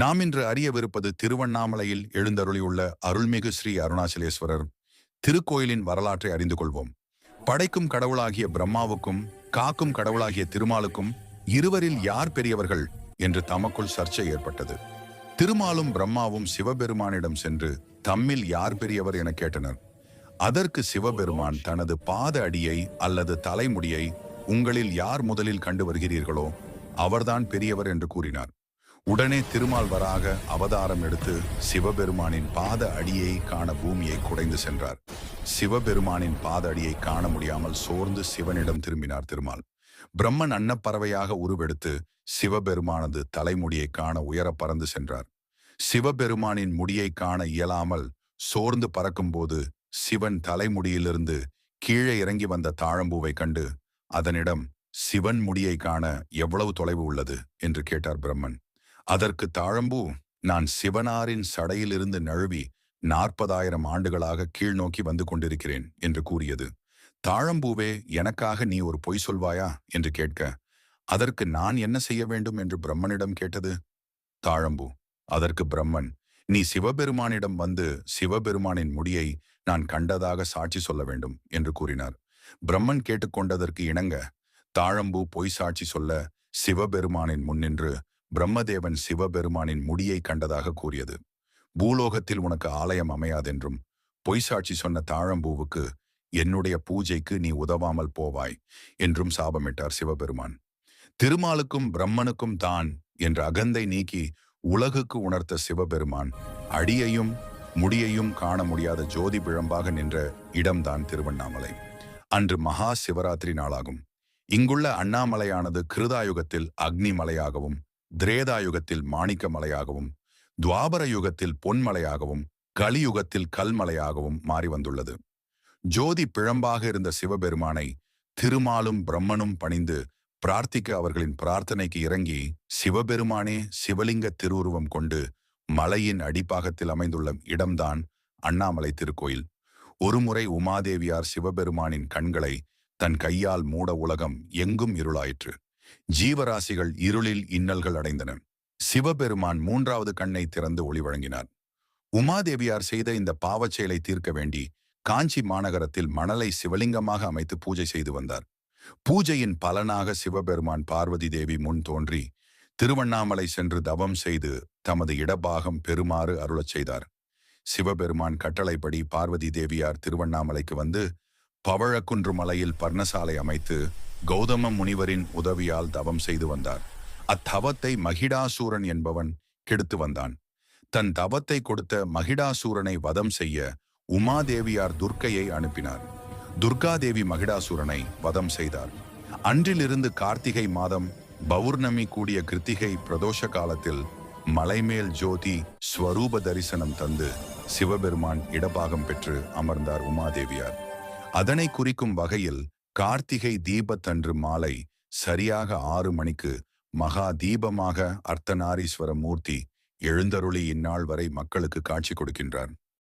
நாம் இன்று அறியவிருப்பது திருவண்ணாமலையில் எழுந்தருளியுள்ள அருள்மிகு ஸ்ரீ அருணாச்சலேஸ்வரர் திருக்கோயிலின் வரலாற்றை அறிந்து கொள்வோம். படைக்கும் கடவுளாகிய பிரம்மாவுக்கும் காக்கும் கடவுளாகிய திருமாலுக்கும் இருவரில் யார் பெரியவர்கள் என்று தமக்குள் சர்ச்சை ஏற்பட்டது. திருமாலும் பிரம்மாவும் சிவபெருமானிடம் சென்று தம்மில் யார் பெரியவர் என கேட்டனர். அதற்கு சிவபெருமான் தனது பாத அடியை அல்லது தலைமுடியை உங்களில் யார் முதலில் கண்டு வருகிறீர்களோ அவர்தான் பெரியவர் என்று கூறினார். உடனே திருமால் வராக அவதாரம் எடுத்து சிவபெருமானின் பாத அடியை காண பூமியை குடைந்து சென்றார். சிவபெருமானின் பாத அடியை காண முடியாமல் சோர்ந்து சிவனிடம் திரும்பினார் திருமால். பிரம்மன் அன்னப்பறவையாக உருவெடுத்து சிவபெருமானது தலைமுடியை காண உயர பறந்து சென்றார். சிவபெருமானின் முடியை காண இயலாமல் சோர்ந்து பறக்கும்போது சிவன் தலைமுடியிலிருந்து கீழே இறங்கி வந்த தாழம்பூவை கண்டு அதனிடம் சிவன் முடியை காண எவ்வளவு தொலைவு உள்ளது? என்று கேட்டார் பிரம்மன். அதற்கு தாழம்பூ நான் சிவனாரின் சடையிலிருந்து நழுவி நாற்பதாயிரம் ஆண்டுகளாக கீழ் நோக்கி வந்து கொண்டிருக்கிறேன் என்று கூறியது. தாழம்பூவே எனக்காக நீ ஒரு பொய் சொல்வாயா? என்று கேட்க அதற்கு நான் என்ன செய்ய வேண்டும் என்று பிரம்மனிடம் கேட்டது? தாழம்பூ அதற்கு பிரம்மன் நீ சிவபெருமானிடம் வந்து சிவபெருமானின் முடியை நான் கண்டதாக சாட்சி சொல்ல வேண்டும் என்று கூறினார். பிரம்மன் கேட்டுக்கொண்டதற்கு இணங்க தாழம்பூ பொய் சாட்சி சொல்ல சிவபெருமானின் முன்னின்று பிரம்மதேவன் சிவபெருமானின் முடியை கண்டதாக கூறியது. பூலோகத்தில் உனக்கு ஆலயம் அமையாதென்றும் பொய்சாட்சி சொன்ன தாழம்பூவுக்கு என்னுடைய பூஜைக்கு நீ உதவாமல் போவாய் என்றும் சாபமிட்டார் சிவபெருமான். திருமாலுக்கும் பிரம்மனுக்கும் தான் என்ற அகந்தை நீக்கி உலகுக்கு உணர்த்த சிவபெருமான் அடியையும் முடியையும் காண முடியாத ஜோதி பிழம்பாக நின்ற இடம்தான் திருவண்ணாமலை. அன்று மகா சிவராத்திரி நாளாகும். இங்குள்ள அண்ணாமலையானது கிருதாயுகத்தில் அக்னி மலையாகவும் திரேதாயுகத்தில் மாணிக்க மலையாகவும் துவாபர யுகத்தில் பொன்மலையாகவும் கலியுகத்தில் கல்மலையாகவும் மாறி வந்துள்ளது. ஜோதி பிழம்பாக இருந்த சிவபெருமானை திருமாலும் பிரம்மனும் பணிந்து பிரார்த்திக்க அவர்களின் பிரார்த்தனைக்கு இறங்கி சிவபெருமானே சிவலிங்க திருவுருவம் கொண்டு மலையின் அடிப்பாகத்தில் அமைந்துள்ள இடம்தான் அண்ணாமலை திருக்கோயில். ஒருமுறை உமாதேவியார் சிவபெருமானின் கண்களை தன் கையால் மூட உலகம் எங்கும் இருளாயிற்று. ஜீவராசிகள் இருளில் இன்னல்கள் அடைந்தன. சிவபெருமான் மூன்றாவது கண்ணை திறந்து ஒளி வழங்கினார். உமாதேவியார் செய்த இந்த பாவச் செயலை தீர்க்க வேண்டி காஞ்சி மாநகரத்தில் மணலை சிவலிங்கமாக அமைத்து பூஜை செய்து வந்தார். பூஜையின் பலனாக சிவபெருமான் பார்வதி தேவி முன் தோன்றி திருவண்ணாமலை சென்று தவம் செய்து தமது இடபாகம் பெறுமாறு அருளச் செய்தார். சிவபெருமான் கட்டளைப்படி பார்வதி தேவியார் திருவண்ணாமலைக்கு வந்து பவழக்குன்று மலையில் பர்ணசாலை அமைத்து கௌதம முனிவரின் உதவியால் தவம் செய்து வந்தார். அத்தவத்தை மகிடாசூரன் என்பவன் கெடுத்து வந்தான். தன் தவத்தை கொடுத்த மகிடாசூரனை வதம் செய்ய உமாதேவியார் துர்க்கையை அனுப்பினார். துர்காதேவி மகிடாசூரனை வதம் செய்தார். அன்றிலிருந்து கார்த்திகை மாதம் பௌர்ணமி கூடிய கிருத்திகை பிரதோஷ காலத்தில் மலைமேல் ஜோதி ஸ்வரூப தரிசனம் தந்து சிவபெருமான் இடபாகம் பெற்று அமர்ந்தார் உமாதேவியார். அதனை குறிக்கும் வகையில் கார்த்திகை தீபத்தன்று மாலை சரியாக ஆறு மணிக்கு மகா தீபமாக அர்த்தநாரீஸ்வர மூர்த்தி எழுந்தருளி இந்நாள் வரை மக்களுக்கு காட்சி கொடுக்கின்றார்.